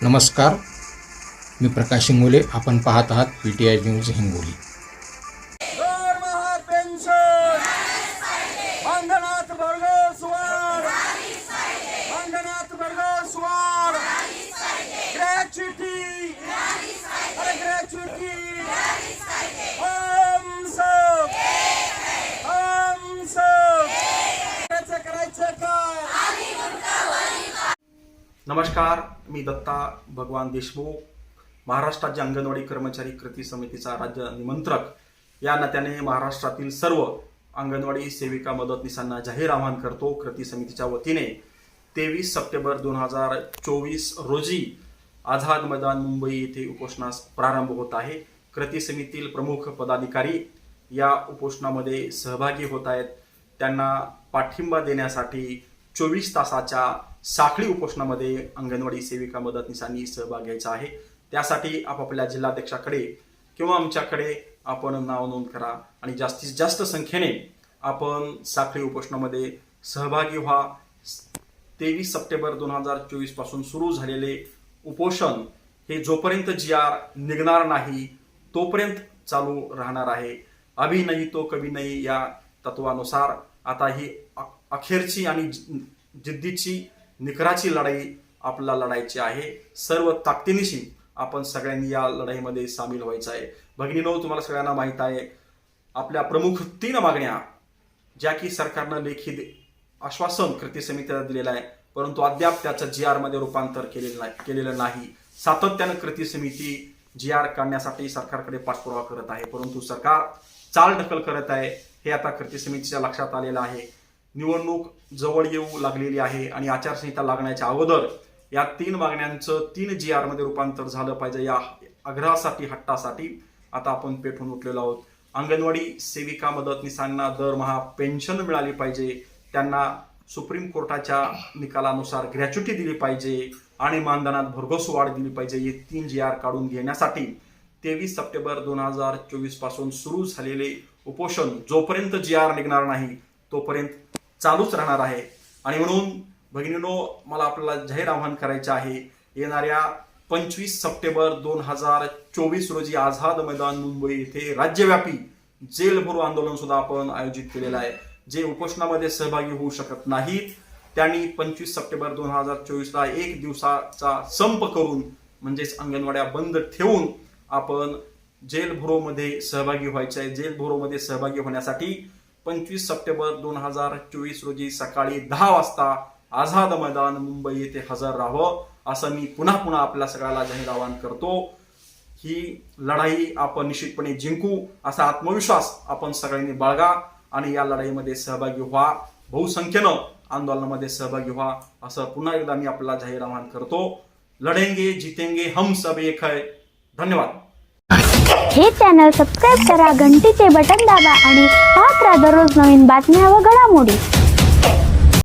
नमस्कार. मी प्रकाश हिंगोले. आपण पाहत आहात P T I news Hingoli दरमहा पेन्शन मानधनात भरघोस वाढ मानधनात भरघोस वाढ ग्रॅच्युटी अरे ग्रॅच्युटी हम सब हम सब करायचं करायचं काय नमस्कार मी दत्ता भगवान देशमुख महाराष्ट्राच्या अंगणवाडी कर्मचारी कृती समितीचा राज्य निमंत्रक. या नात्याने महाराष्ट्रातील सर्व अंगणवाडी सेविका मदतनीसांना जाहीर आवाहन करतो कृती समितीच्या वतीने. तेवीस सप्टेंबर दोन हजार चोवीस रोजी आझाद मैदान मुंबई येथे उपोषणास प्रारंभ होत आहे. कृती समितीतील प्रमुख पदाधिकारी या उपोषणामध्ये सहभागी होत आहेत. त्यांना पाठिंबा देण्यासाठी चोवीस तासाच्या साखळी उपोषणामध्ये अंगणवाडी सेविका मदतनीसांनी सहभाग घ्यायचा आहे. त्यासाठी आपापल्या जिल्हाध्यक्षाकडे किंवा आमच्याकडे आपण नाव नोंद करा आणि जास्तीत जास्त संख्येने आपण साखळी उपोषणामध्ये सहभागी व्हा. तेवीस सप्टेंबर दोन हजार चोवीसपासून सुरू झालेले उपोषण हे जोपर्यंत जी आर निघणार नाही तोपर्यंत चालू राहणार आहे. अभि नाही तो कवी नाही या तत्वानुसार आता ही अखेरची आणि जि- जिद्दीची निकराची लढाई आपल्याला लढायची आहे. सर्व ताकदीनिशी आपण सगळ्यांनी या लढाईमध्ये सामील व्हायचं आहे. भगिनीनो तुम्हाला सगळ्यांना माहीत आहे आपल्या प्रमुख तीन मागण्या ज्या की सरकारनं लेखी आश्वासन कृती समितीला दिलेलं आहे परंतु अद्याप त्याचं जी आरमध्ये रूपांतर केलेलं नाही केलेलं नाही. सातत्यानं कृती समिती जी आर काढण्यासाठी सरकारकडे पाठपुरावा करत आहे परंतु सरकार चाल ढकल करत आहे हे आता कृती समितीच्या लक्षात आलेलं आहे. निवडणूक जवळ येऊ लागलेली आहे आणि आचारसंहिता लागण्याच्या अगोदर या तीन मागण्यांचं तीन जी आरमध्ये रूपांतर झालं पाहिजे या आग्रहासाठी हट्टासाठी. आता आपण पेटून उठलेलो आहोत. अंगणवाडी सेविका मदतनीसांना दरमहा पेन्शन मिळाली पाहिजे. त्यांना सुप्रीम कोर्टाच्या निकालानुसार ग्रॅच्युटी दिली पाहिजे आणि मानधनात भरघोस वाढ दिली पाहिजे. हे तीन जी आर काढून घेण्यासाठी तेवीस सप्टेंबर दोन हजार चोवीसपासून सुरू झालेले उपोषण जोपर्यंत जी आर निघणार नाही तोपर्यंत चालूच राहणार आहे. आणि म्हणून भगिनीनो मला आपल्याला जाहीर आवाहन करायचं आहे येणाऱ्या पंचवीस सप्टेंबर दोन हजार चोवीस रोजी आझाद मैदान मुंबई येथे राज्यव्यापी जेल भरो आंदोलन सुद्धा आपण आयोजित केलेलं आहे. जे उपोषणामध्ये सहभागी होऊ शकत नाहीत त्यांनी पंचवीस सप्टेंबर दोन हजार चोवीसला एक दिवसाचा संप करून म्हणजेच अंगणवाड्या बंद ठेवून आपण जेल भरोमध्ये सहभागी व्हायचं आहे. जेल भरोमध्ये सहभागी होण्यासाठी पंचवीस सप्टेंबर दोन हजार चोवीस रोजी सकाळी दहा वाजता आझाद मैदान मुंबई येथे हजर राहावं असं मी पुन्हा पुन्हा आपल्या सगळ्याला जाहीर आवाहन करतो. ही लढाई आपण निश्चितपणे जिंकू असा आत्मविश्वास आपण सगळ्यांनी बाळगा आणि या लढाईमध्ये सहभागी व्हा. बहुसंख्येनं आंदोलनामध्ये सहभागी व्हा असं पुन्हा एकदा मी आपल्याला जाहीर आवाहन करतो. लढेंगे जितेंगे हम सब एक है. धन्यवाद. हे चॅनल सबस्क्राईब करा घंटीचे बटन दाबा आणि पाहत राहा दररोज नवीन बातम्या व घडामोडी.